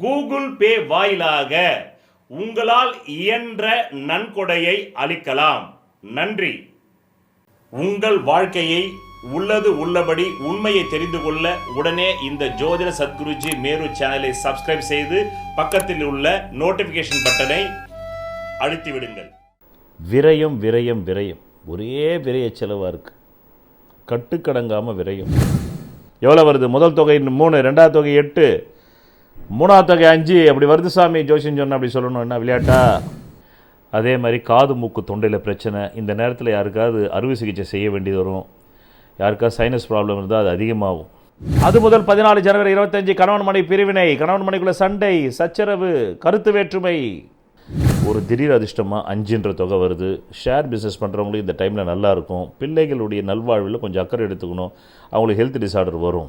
Google Pay வாயிலாக உங்களால் இயன்ற நன்கொடையை அளிக்கலாம். நன்றி. உங்கள் வாழ்க்கையை உள்ளது உள்ளபடி உண்மையை தெரிந்து கொள்ள உடனே இந்த ஜோதிட சத்குருஜி மேரு சேனலை சப்ஸ்கிரைப் செய்து பக்கத்தில் உள்ள நோட்டிபிகேஷன் பட்டனை அழுத்தி விடுங்கள் விரயம் விரயம் விரயம். ஒரே விரைய செலவாக இருக்குது கட்டுக்கடங்காமல் விரயம். எவ்வளோ வருது? முதல் தொகை மூணு ரெண்டாவது தொகை எட்டு. மூணாவது தொகை அஞ்சு. அப்படி வருது சாமி. ஜோசியம் சொன்ன அப்படி சொல்லணும். என்ன விளையாட்டா? அதே மாதிரி காது மூக்கு தொண்டையில் பிரச்சனை. இந்த நேரத்தில் யாருக்காவது அறுவை சிகிச்சை செய்ய வேண்டியது வரும். யாருக்காவது சைனஸ் ப்ராப்ளம் இருந்தால் அது அதிகமாகும். அது முதல் பதினாலு ஜனவரி இருபத்தஞ்சு. கணவன் மனை பிரிவினை. கணவன் மனைக்குள்ள சண்டை சச்சரவு கருத்து வேற்றுமை. ஒரு திடீர் அதிர்ஷ்டமாக அஞ்சுன்ற தொகை வருது. ஷேர் பிஸ்னஸ் பண்ணுறவங்களுக்கு இந்த டைமில் நல்லா இருக்கும். பிள்ளைகளுடைய நல்வாழ்வில் கொஞ்சம் அக்கறை எடுத்துக்கணும். அவங்களுக்கு ஹெல்த் டிசார்டர் வரும்.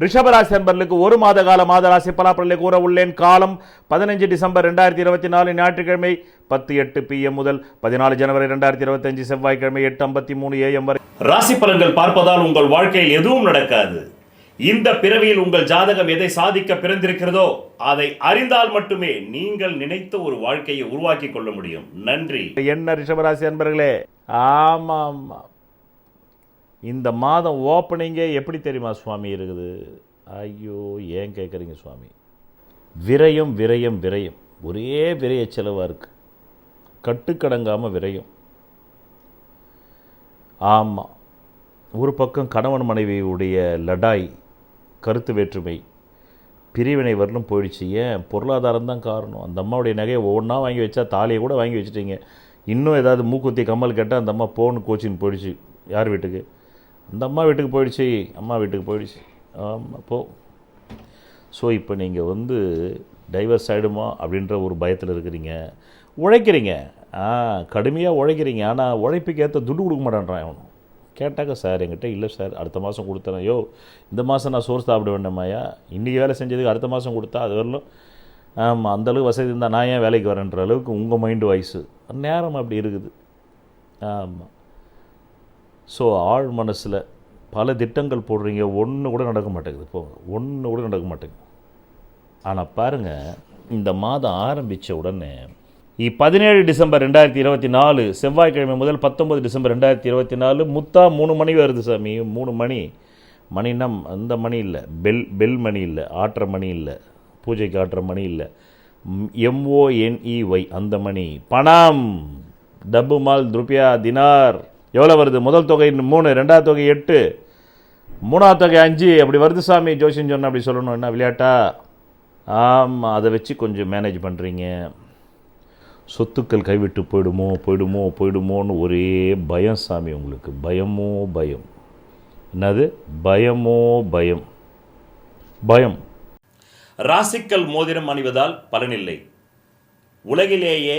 ரிஷபராசி அன்பர்களுக்கு ஒரு மாத கால மாத ராசி பலாப்படலை கூற உள்ளேன். காலம் பதினஞ்சு டிசம்பர் ரெண்டாயிரத்தி இருபத்தி நாலு ஞாயிற்றுக்கிழமை பத்து எட்டு பிஎம் முதல் பதினாலு ஜனவரி ரெண்டாயிரத்தி இருபத்தஞ்சு செவ்வாய்க்கிழமை எட்டு ஐம்பத்தி மூணு ஏஎம் வரை. ராசி பலன்கள் பார்ப்பதால் உங்கள் வாழ்க்கையில் எதுவும் நடக்காது. இந்த பிறவியில் உங்கள் ஜாதகம் எதை சாதிக்க பிறந்திருக்கிறதோ அதை அறிந்தால் மட்டுமே நீங்கள் நினைத்த ஒரு வாழ்க்கையை உருவாக்கி கொள்ள முடியும். நன்றி. என்ன ரிஷபராசி அன்பர்களே? ஆமா ஆமா இந்த மாதம் ஓப்பனிங்கே எப்படி தெரியுமா சுவாமி இருக்குது? ஐயோ ஏன் கேட்குறீங்க சுவாமி? விரயம் விரயம் விரயம். ஒரே விரைய செலவாக இருக்குது கட்டுக்கடங்காமல் விரயம். ஆமாம் ஒரு பக்கம் கணவன் மனைவியுடைய லடாய் கருத்து வேற்றுமை பிரிவினை வரலும் போயிடுச்சு. ஏன்? பொருளாதாரம் தான் காரணம். அந்த அம்மாவுடைய நகையை ஒவ்வொன்றா வாங்கி வச்சா தாலியை கூட வாங்கி வச்சுட்டீங்க. இன்னும் ஏதாவது மூக்குத்தி கம்மல் கேட்டால் அந்த அம்மா போன் கோச்சின்னு போயிடுச்சு. யார் வீட்டுக்கு? இந்த அம்மா வீட்டுக்கு போயிடுச்சு அம்மா வீட்டுக்கு போயிடுச்சு. ஆமாம் போ ஸோ இப்போ நீங்கள் வந்து டைவர்ஸ் ஆகிடுமா அப்படின்ற ஒரு பயத்தில் இருக்கிறீங்க. உழைக்கிறீங்க. ஆ கடுமையாக உழைக்கிறீங்க. ஆனால் உழைப்புக்கு ஏற்ற துட்டு கொடுக்க மாட்டேன்றான் அவனும் கேட்டாக்க சார் என்கிட்ட இல்லை சார். அடுத்த மாதம் கொடுத்தேன்? யோ இந்த மாதம் நான் சோறு சாப்பிட வேண்டாமாயா இன்றைக்கி வேலை செஞ்சதுக்கு அடுத்த மாதம் கொடுத்தா அது வரலும். ஆமாம் அந்தளவுக்கு வசதி இருந்தால் நான் ஏன் வேலைக்கு வரேன்ற அளவுக்கு உங்கள் மைண்டு வாய்ஸு நேரம் அப்படி இருக்குது. ஆமாம் ஸோ ஆழ் மனசில் பல திட்டங்கள் போடுறீங்க ஒன்று கூட நடக்க மாட்டேங்குது. இப்போ ஒன்று கூட நடக்க மாட்டேங்குது. ஆனால் பாருங்கள் இந்த மாதம் ஆரம்பித்த உடனே பதினேழு டிசம்பர் ரெண்டாயிரத்தி இருபத்தி நாலு செவ்வாய்க்கிழமை முதல் பத்தொம்பது டிசம்பர் ரெண்டாயிரத்தி இருபத்தி நாலு முத்தா மூணு மணி வருது சாமி. மூணு மணி. மணினா அந்த மணி இல்லை. பெல் பெல் மணி இல்லை. ஆட்டுற மணி இல்லை. பூஜைக்கு ஆட்டுற மணி இல்லை. எம்ஓஎன்இஒய் அந்த மணி. பணம். டப்பு மால் துருப்பியா தினார். எவ்வளோ வருது? முதல் தொகை மூணு ரெண்டாவது தொகை எட்டு. மூணாவது தொகை அஞ்சு. அப்படி வருது சாமி. ஜோசியம் சொன்ன அப்படி சொல்லணும். என்ன விளையாட்டா? ஆமாம் அதை வச்சு கொஞ்சம் மேனேஜ் பண்ணுறீங்க சொத்துக்கள் கைவிட்டு போயிடுமோ போயிடுமோ போயிடுமோன்னு ஒரே பயம் சாமி உங்களுக்கு. பயமோ பயம். என்னது? பயமோ பயம். பயம். ராசிக்கல் மோதிரம் அணிவதால் பலனில்லை. உலகிலேயே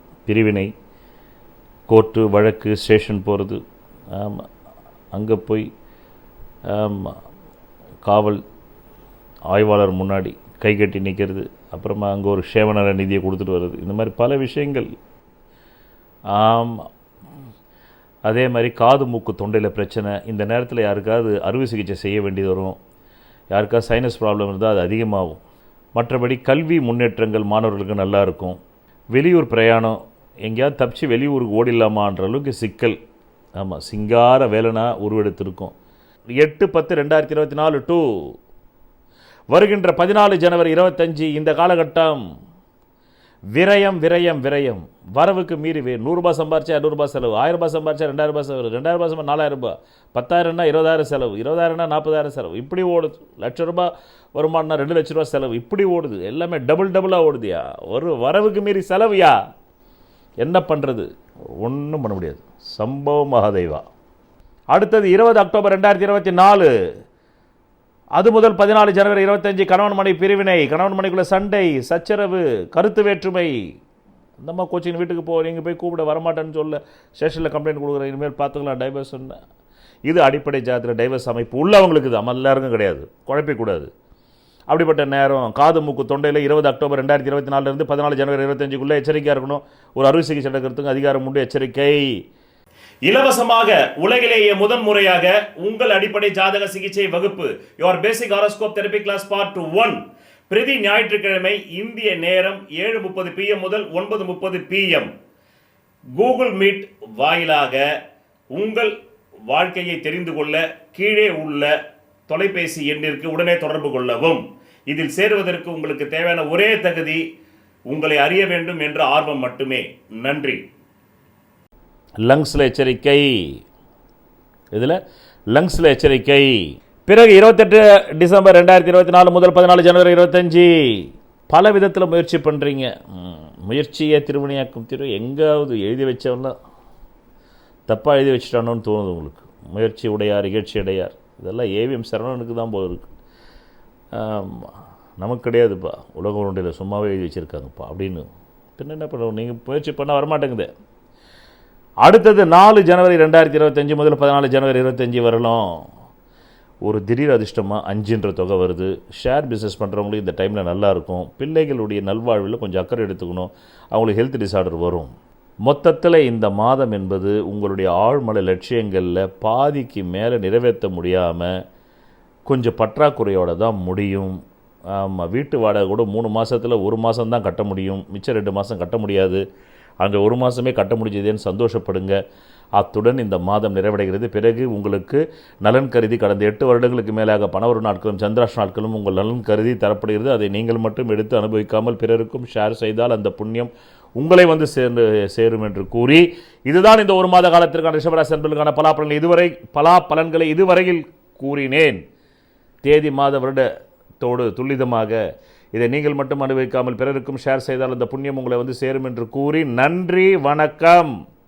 பிரிவினை கோர்ட்டு வழக்கு ஸ்டேஷன் போகிறது ஆமாம் அங்கே போய் காவல் ஆய்வாளர் முன்னாடி கை கட்டி நிற்கிறது அப்புறமா அங்கே ஒரு சேவநல நிதியை கொடுத்துட்டு வர்றது இந்த மாதிரி பல விஷயங்கள். அதே மாதிரி காது மூக்கு தொண்டையில் பிரச்சனை இந்த நேரத்தில் யாருக்காவது அறுவை சிகிச்சை செய்ய வேண்டியது வரும். யாருக்காவது சைனஸ் ப்ராப்ளம் இருந்தால் அது அதிகமாகும். மற்றபடி கல்வி முன்னேற்றங்கள் மாணவர்களுக்கு நல்லா இருக்கும். வெளியூர் பிரயாணம் எங்கேயாவது தப்பிச்சு வெளியூருக்கு ஓடிடலாமான்ற அளவுக்கு சிக்கல். ஆமாம் சிங்கார வேலனா உருவெடுத்திருக்கும். எட்டு பத்து ரெண்டாயிரத்தி இருபத்தி நாலு டூ வருகின்ற பதினாலு ஜனவரி இருபத்தஞ்சி இந்த காலகட்டம். விரயம் விரயம் விரயம். வரவுக்கு மீறி வே நூறுரூபா சம்பாரிச்சா இரநூறுபா செலவு. ஆயிரம் ரூபாய் சம்பாரிச்சா ரெண்டாயிரம் ரூபாய் செலவு. ரெண்டாயிரம் ரூபாய் சம்பா நாலாயிரரூபா பத்தாயிரம்னா இருபதாயிரம் செலவு. இருபதாயிரம்னா நாற்பதாயிரம் செலவு. இப்படி ஓடுது. லட்ச ரூபா வருமானம்னா ரெண்டு லட்ச ரூபா செலவு. இப்படி ஓடுது. எல்லாமே டபுள் டபுளாக ஓடுதியா. ஒரு வரவுக்கு மீறி செலவுயா? என்ன பண்ணுறது ஒன்றும் பண்ண முடியாது. சம்பவ மகாதேவா. அடுத்தது இருபது அக்டோபர் ரெண்டாயிரத்தி இருபத்தி நாலு. அது முதல் பதினாலு ஜனவரி இருபத்தஞ்சி கணவன் மனை பிரிவினை கணவன் மனைக்குள்ளே சண்டை சச்சரவு கருத்து வேற்றுமை. அந்தம்மா கோச்சிங் வீட்டுக்கு போ நீங்கள் போய் கூப்பிட வரமாட்டேன்னு சொல்ல ஸ்டேஷனில் கம்ப்ளைண்ட் கொடுக்குறேன் இனிமேல் பார்த்துக்கலாம் டைவர்ஸ் இது அடிப்படை ஜாத்திர டைவர்ஸ் அமைப்பு உள்ளவங்களுக்கு தான். எல்லாருக்கும் கிடையாது. குழப்பிக்கூடாது. அப்படிப்பட்ட நேரம். காது மூக்கு தொண்டையில் இருபது அக்டோபர் ரெண்டாயிரத்தி இருபத்தி நாலுலேருந்து பதினாலு ஜனவரி இருபத்தஞ்சுக்குள்ளே எச்சரிக்கையாக இருக்கணும். ஒரு அறுவை சிகிச்சை எடுக்கிறதுக்கு அதிகாரம் உண்டு எச்சரிக்கை. இலவசமாக உலகிலேயே முதன் முறையாக உங்கள் அடிப்படை ஜாதக சிகிச்சை வகுப்பு your basic horoscope therapy class part one பிரதி ஞாயிற்றுக்கிழமை இந்திய நேரம் ஏழு முப்பது பிஎம் முதல் ஒன்பது முப்பது பிஎம் கூகுள் மீட் வாயிலாக உங்கள் வாழ்க்கையை தெரிந்து கொள்ள கீழே உள்ள தொலைபேசி எண்ணிற்கு உடனே தொடர்பு கொள்ளவும். இதில் சேருவதற்கு உங்களுக்கு தேவையான ஒரே தகுதி உங்களை அறிய வேண்டும் என்ற ஆர்வம் மட்டுமே. நன்றி. லங்ஸில் எச்சரிக்கை. இதில் லங்ஸில் எச்சரிக்கை. பிறகு இருபத்தெட்டு டிசம்பர் ரெண்டாயிரத்தி இருபத்தி நாலு முதல் பதினாலு ஜனவரி இருபத்தஞ்சி. பல விதத்தில் முயற்சி பண்ணுறீங்க முயற்சியை திருமணியாக்கும் திரு எங்காவது எழுதி வச்சவன்னா தப்பாக எழுதி வச்சுட்டானோன்னு தோணுது உங்களுக்கு. முயற்சி உடையார் இகழ்ச்சி அடையார். இதெல்லாம் ஏவிஎம் சரவணனுக்கு தான் போல இருக்கு. நமக்கு கிடையாதுப்பா. உலக உருண்டையில் சும்மாவே எழுதி வச்சுருக்காங்கப்பா அப்படின்னு. பின்ன என்ன பண்ணுவோம்? நீங்கள் முயற்சி பண்ணால் வரமாட்டேங்குது. அடுத்தது நாலு ஜனவரி ரெண்டாயிரத்தி இருபத்தஞ்சி முதல் பதினாலு ஜனவரி இருபத்தஞ்சி வரலாம். ஒரு திடீர் அதிர்ஷ்டமாக அஞ்சுன்ற தொகை வருது. ஷேர் பிஸ்னஸ் பண்ணுறவங்களுக்கு இந்த டைமில் நல்லாயிருக்கும் பிள்ளைகளுடைய நல்வாழ்வில் கொஞ்சம் அக்கறை எடுத்துக்கணும். அவங்களுக்கு ஹெல்த் டிசார்டர் வரும். மொத்தத்தில் இந்த மாதம் என்பது உங்களுடைய ஆழ்மலை லட்சியங்களில் பாதிக்கு மேலே நிறைவேற்ற முடியாமல் கொஞ்சம் பற்றாக்குறையோடு தான் முடியும். ஆமாம் வீட்டு வாடகை கூட மூணு மாதத்தில் ஒரு மாதம் தான் கட்ட முடியும். மிச்சம் ரெண்டு மாதம் கட்ட முடியாது. அங்கே ஒரு மாதமே கட்ட முடிஞ்சதேன்னு சந்தோஷப்படுங்க. அத்துடன் இந்த மாதம் நிறைவடைகிறது. பிறகு உங்களுக்கு நலன் கருதி கடந்த எட்டு வருடங்களுக்கு மேலாக பணவரு நாட்களும் சந்திராஷ் நாட்களும் உங்கள் நலன் கருதி தரப்படுகிறது. அதை நீங்கள் மட்டும் எடுத்து அனுபவிக்காமல் பிறருக்கும் ஷேர் செய்தால் அந்த புண்ணியம் உங்களை வந்து சேர்ந்து சேரும் என்று கூறி இதுதான் இந்த ஒரு மாத காலத்திற்கான ரிஷபராசி என்பதற்கான பலாபலன் இதுவரை பலா பலன்களை இதுவரையில் கூறினேன். தேதி மாத வருடத்தோடு துல்லிதமாக இதை நீங்கள் மட்டும் அனுபவிக்காமல் பிறருக்கும் ஷேர் செய்தால் அந்த புண்ணியம் உங்களை வந்து சேரும் என்று கூறி நன்றி வணக்கம்.